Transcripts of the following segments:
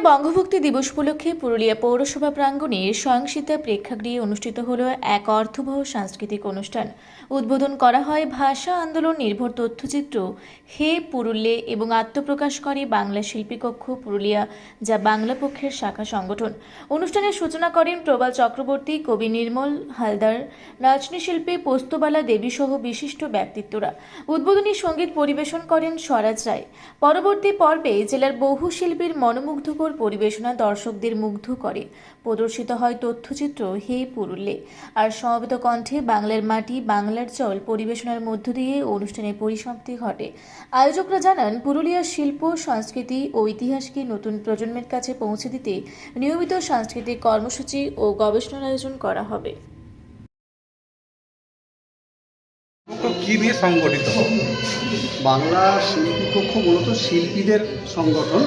পুরুলিয়া বঙ্গভক্তি দিবস উপলক্ষে পুরুলিয়া পৌরসভা প্রাঙ্গণে স্বয়ংসিতা প্রেক্ষাগৃহে অনুষ্ঠিত হল এক অর্থবহ সাংস্কৃতিক অনুষ্ঠান। উদ্বোধন করা হয় ভাষা আন্দোলন নির্ভর তথ্যচিত্র হে পুরুল্লে এবং আত্মপ্রকাশ করে বাংলা শিল্পী কক্ষ পুরুলিয়া, যা বাংলা পক্ষের শাখা সংগঠন। অনুষ্ঠানের সূচনা করেন প্রবাল চক্রবর্তী, কবি নির্মল হালদার, নাচনী শিল্পী পোস্তবালা দেবী সহ বিশিষ্ট ব্যক্তিত্বরা। উদ্বোধনী সংগীত পরিবেশন করেন স্বরাজ রায়। পরবর্তী পর্বে জেলার বহু শিল্পীর মনোমুগ্ধকর পরিবেশনা দর্শকদের মুগ্ধ করে। প্রদর্শিত হয় তথ্যচিত্র হে পুরুল্লে আর সমবেত কণ্ঠে বাংলার মাটি, বাংলার চল পরিবেশনার মধ্য দিয়ে অনুষ্ঠানের পরিসমাপ্তি ঘটে। আয়োজকরা জানান, পুরুলিয়ার শিল্প, সংস্কৃতি ও ইতিহাসকে নতুন প্রজন্মের কাছে পৌঁছে দিতে নিয়মিত সাংস্কৃতিক কর্মসূচি ও গবেষণার আয়োজন করা হবে। কি নিয়ে সংগঠিত? বাংলা শিল্পী কক্ষ মূলত শিল্পীদের সংগঠন।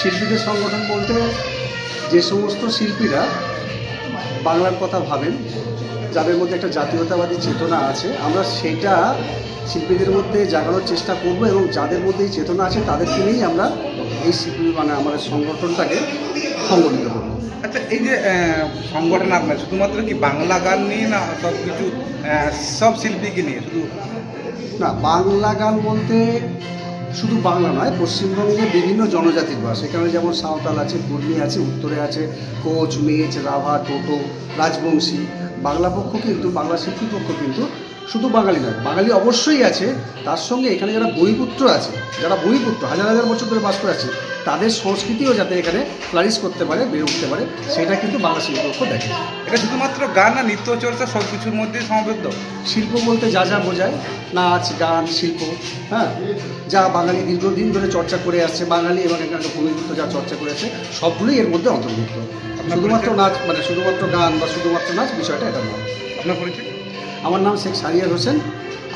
শিল্পীদের সংগঠন বলতে যে সমস্ত শিল্পীরা বাংলার কথা ভাবেন, যাদের মধ্যে একটা জাতীয়তাবাদী চেতনা আছে, আমরা সেটা শিল্পীদের মধ্যে জাগানোর চেষ্টা করব এবং যাদের মধ্যে এই চেতনা আছে তাদেরকে নিয়েই আমরা এই শিল্পী মানে আমাদের সংগঠনটাকে সংগঠিত করব। আচ্ছা এই যে সংগঠন আপনার শুধুমাত্র কি বাংলা গান নিয়ে না সব কিছু সব শিল্পীকে নিয়ে শুধু? না বাংলা গান বলতে শুধু বাংলা নয় পশ্চিমবঙ্গে বিভিন্ন জনজাতির বাস। এখানে যেমন সাঁওতাল আছে কুর্মি আছে উত্তরে আছে কোচ মেচ রাভা টোটো রাজবংশী। বাংলা পক্ষ কিন্তু বাংলা শিল্পী পক্ষ কিন্তু শুধু বাঙালি নয় বাঙালি অবশ্যই আছে। তার সঙ্গে এখানে যারা বইপুত্র আছে যারা বইপুত্র হাজার হাজার বছর ধরে বাস করে আছে তাদের সংস্কৃতিও যাতে এখানে ফ্লারিশ করতে পারে বেড়ে উঠতে পারে সেটা কিন্তু বাংলা শিল্পী পক্ষ দেখে। এটা শুধুমাত্র গান না নৃত্য চর্চা সব কিছুর মধ্যেই সমাবদ্ধ শিল্প বলতে যা যা বোঝায় নাচ গান শিল্প হ্যাঁ? যা বাঙালি দীর্ঘদিন ধরে চর্চা করে আসছে বাঙালি এবং এখানকার ভূমিপুত্র যা চর্চা করে আসছে সবগুলোই এর মধ্যে অন্তর্ভুক্ত। শুধুমাত্র নাচ মানে শুধুমাত্র গান বা শুধুমাত্র নাচ বিষয়টা এটা নয়। আপনার পরিচয়? আমার নাম শেখ সারিয়ার হোসেন।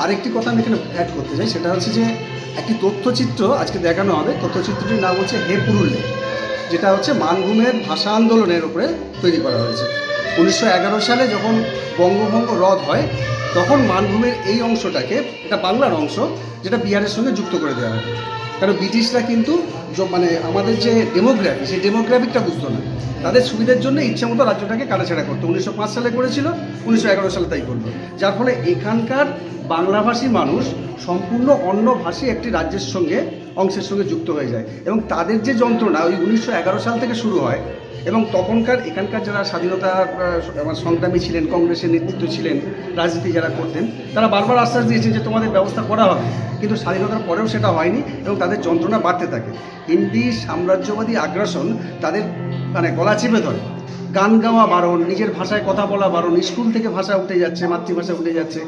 আরেকটি কথা আমি এখানে অ্যাড করতে চাই, সেটা হচ্ছে যে একটি তথ্যচিত্র আজকে দেখানো হবে। তথ্যচিত্রটির নাম হচ্ছে হে পুরুল্লে যেটা হচ্ছে মানভূমের ভাষা আন্দোলনের উপরে তৈরি করা হয়েছে। উনিশশো এগারো সালে যখন বঙ্গভঙ্গ রদ হয়, তখন মানভূমের এই অংশটাকে, এটা বাংলার অংশ, যেটা বিহারের সঙ্গে যুক্ত করে দেওয়া হয়। কারণ ব্রিটিশরা কিন্তু মানে আমাদের যে ডেমোগ্রাফি, সেই ডেমোগ্রাফিকটা বুঝতো না। তাদের সুবিধার জন্য ইচ্ছা মতো রাজ্যটাকে কাটাছেড়া করতো। উনিশশো পাঁচ সালে করেছিল, উনিশশো এগারো সালে তাই করল। যার ফলে এখানকার বাংলাভাষী মানুষ সম্পূর্ণ অন্য ভাষী একটি রাজ্যের সঙ্গে অংশের সঙ্গে যুক্ত হয়ে যায়। এবং তাদের যে যন্ত্রণা, ওই উনিশশো এগারো সাল থেকে শুরু হয় এবং তখনকার, এখানকার যারা স্বাধীনতা আমার সংগ্রামী ছিলেন, কংগ্রেসের নেতৃত্ব ছিলেন, রাজনীতি যারা করতেন, তারা বারবার আশ্বাস দিয়েছেন যে তোমাদের ব্যবস্থা করা হবে। কিন্তু স্বাধীনতার পরেও সেটা হয়নি এবং তাদের যন্ত্রণা বাড়তে থাকে। হিন্দি সাম্রাজ্যবাদী আগ্রাসন তাদের মানে গলা চেপে ধরে। গান গাওয়া বারণ, নিজের ভাষায় কথা বলা বারণ, স্কুল থেকে ভাষা উঠে যাচ্ছে, মাতৃভাষা উঠে যাচ্ছে।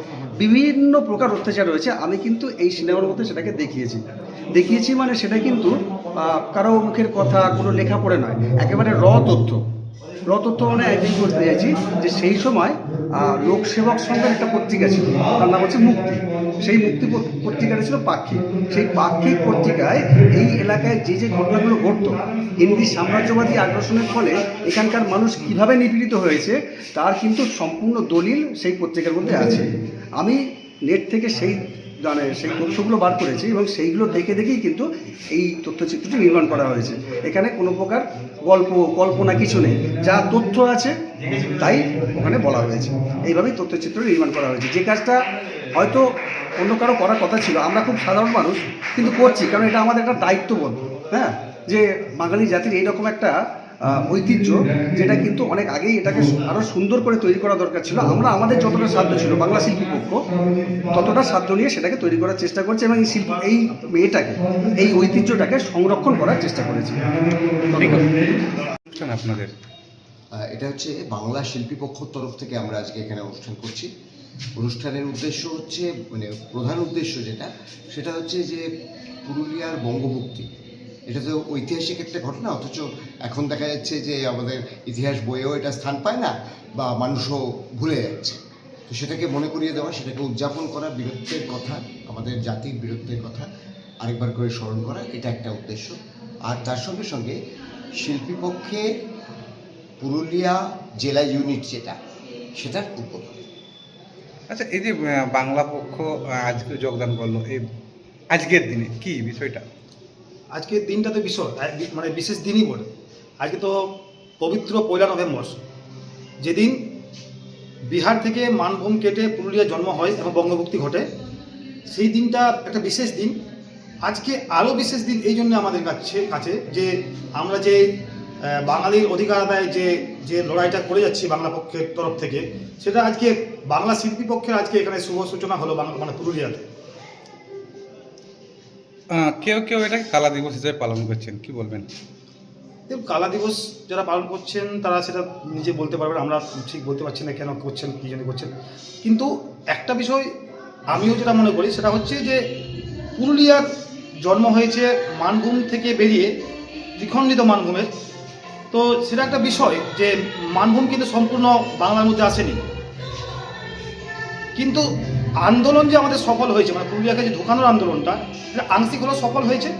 বিভিন্ন প্রকার অত্যাচার রয়েছে, আমি কিন্তু এই সিনেমার মধ্যে সেটাকে দেখিয়েছি। দেখিয়েছি মানে সেটা কিন্তু কারও মুখের কথা, কোনো লেখা পড়ে নয়, একেবারে র তথ্য। র তথ্য মানে একদিন করতে চাইছি যে সেই সময় লোকসেবক সংঘের একটা পত্রিকা ছিল, তার নাম হচ্ছে মুক্তি। সেই মুক্তি পত- পত্রিকাটা ছিল পাক্ষিক। সেই পাক্ষিক পত্রিকায় এই এলাকায় যে যে ঘটনাগুলো ঘটতো, হিন্দি সাম্রাজ্যবাদী আগ্রাসনের ফলে এখানকার মানুষ কীভাবে নিপীড়িত হয়েছে, তার কিন্তু সম্পূর্ণ দলিল সেই পত্রিকার মধ্যে আছে। আমি নেট থেকে সেই মানে সেই তথ্যগুলো বার করেছি এবং সেইগুলো দেখে দেখেই কিন্তু এই তথ্যচিত্রটি নির্মাণ করা হয়েছে। এখানে কোনো প্রকার গল্প, কল্পনা কিছু নেই। যা তথ্য আছে, তাই ওখানে বলা হয়েছে। এইভাবেই তথ্যচিত্র নির্মাণ করা হয়েছে। যে কাজটা হয়তো অন্য কারও করার কথা ছিল। আমরা খুব সাধারণ মানুষ কিন্তু করছি কারণ এটা আমাদের একটা দায়িত্ববোধ হ্যাঁ? যে বাঙালি জাতির এইরকম একটা ঐতিহ্য যেটা কিন্তু অনেক আগেই এটাকে আরও সুন্দর করে তৈরি করা দরকার ছিল। আমরা আমাদের যতটা সাধ্য ছিল বাংলা শিল্পী পক্ষ ততটা সাধ্য নিয়ে সেটাকে তৈরি করার চেষ্টা করছে এবং এই শিল্প এই মেয়েটাকে এই ঐতিহ্যটাকে সংরক্ষণ করার চেষ্টা করেছি। আপনাদের। এটা হচ্ছে বাংলা শিল্পী পক্ষর তরফ থেকে আমরা আজকে এখানে অনুষ্ঠান করছি। অনুষ্ঠানের উদ্দেশ্য হচ্ছে মানে প্রধান উদ্দেশ্য যেটা, সেটা হচ্ছে যে পুরুলিয়ার বঙ্গমুক্তি এটা তো ঐতিহাসিক একটা ঘটনা, অথচ এখন দেখা যাচ্ছে যে আমাদের ইতিহাস বইয়েও এটা স্থান পায় না, বা মানুষও ভুলে যাচ্ছে। তো সেটাকে মনে করিয়ে দেওয়া, সেটাকে উদযাপন করা বীরত্বের কথা, আমাদের জাতির বীরত্বের কথা, আরেকবার করে স্মরণ করা, এটা একটা উদ্দেশ্য। আর তার সঙ্গে সঙ্গে শিল্পী পক্ষে পুরুলিয়া জেলা ইউনিট যেটা, সেটার উদ্বোধন। আচ্ছা এই যে বাংলা পক্ষ আজকে যোগদান করল, এই আজকের দিনে কি বিষয়টা? আজকের দিনটা তো এক- মানে বিশেষ দিনই বলে আজকে তো পবিত্র পয়লা নভেম্বর। যেদিন বিহার থেকে মানভূম কেটে পুরুলিয়া জন্ম হয় এবং বঙ্গভুক্তি ঘটে, সেই দিনটা একটা বিশেষ দিন। আজকে আরও বিশেষ দিন এই জন্য আমাদের কাছে কাছে যে আমরা যে বাঙালির অধিকার আদায় যে যে লড়াইটা করে যাচ্ছি বাংলা পক্ষের তরফ থেকে সেটা আজকে বাংলা শিল্পী পক্ষের আজকে এখানে শুভ সূচনা হলো বাংলা মানে পুরুলিয়াতে। কেউ কেউ এটাকে কালা দিবস হিসেবে পালন করছেন কি বলবেন? কালা দিবস যারা পালন করছেন তারা সেটা নিজে বলতে পারবেন আমরা ঠিক বলতে পারছি না কেন করছেন কী জন্য করছেন। কিন্তু একটা বিষয় আমিও যেটা মনে করি সেটা হচ্ছে যে পুরুলিয়ার জন্ম হয়েছে মানভূম থেকে বেরিয়ে দ্বিখণ্ডিত মানভূমের তো সেটা একটা বিষয় যে মানভূম কিন্তু সম্পূর্ণ বাংলার মধ্যে আসেনি। কিন্তু আন্দোলন যে আমাদের সফল হয়েছে মানে পুরুলিয়াকে যে ঢোকানোর আন্দোলনটা, সেটা আংশিক হলেও সফল হয়েছে।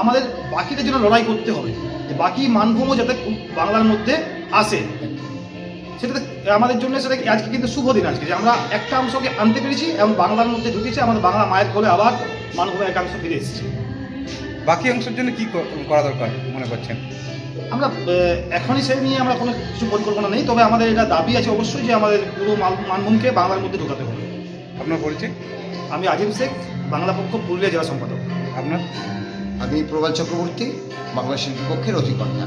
আমাদের বাকিদের জন্য লড়াই করতে হবে, যে বাকি মানভূমও যাতে বাংলার মধ্যে আসে। সেটা আমাদের জন্য সেটা আজকে কিন্তু শুভ দিন আজকে, যে আমরা একটা অংশকে আনতে পেরেছি এবং বাংলার মধ্যে ঢুকেছি, আমাদের বাংলা মায়ের কোলে আবার মানভূমে একাংশ ফিরে এসেছে। বাকি অংশের জন্য কি করা দরকার মনে করছেন? আমরা আহ, এখনই সেই নিয়ে আমরা কোনো কিছু পরিকল্পনা নেই তবে আমাদের এটা দাবি আছে অবশ্যই যে আমাদের পুরো মাল- মানভূমকে বাংলার মধ্যে ঢোকাতে হবে। আপনার পরিচয় আমি আজিম শেখ বাংলা পক্ষ পুরুলিয়া জেলা সম্পাদক। আপনার? আমি প্রবাল চক্রবর্তী বাংলা শিল্পী পক্ষের অধিকর্তা।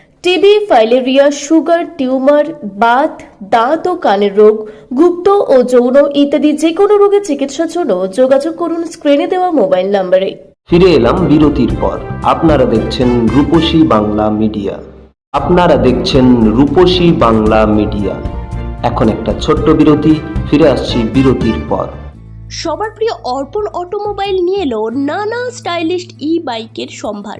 TB filaria sugar tumour Baat দাঁত ও কানের রোগ গুপ্ত ও যৌন ইত্যাদি যে কোনো রোগের চিকিৎসার জন্য যোগাযোগ করুন স্ক্রিনে দেওয়া মোবাইল নম্বরে ফিরে এলাম বিরতির পর। আপনারা দেখছেন রূপসী বাংলা মিডিয়া। আপনারা দেখছেন রূপসী বাংলা মিডিয়া। এখন একটা ছোট্ট বিরতি ফিরে আসছি বিরতির পর। সবার প্রিয় অর্পণ অটোমোবাইল নিয়ে এলো নানা স্টাইলিশ ই বাইকের সম্ভার।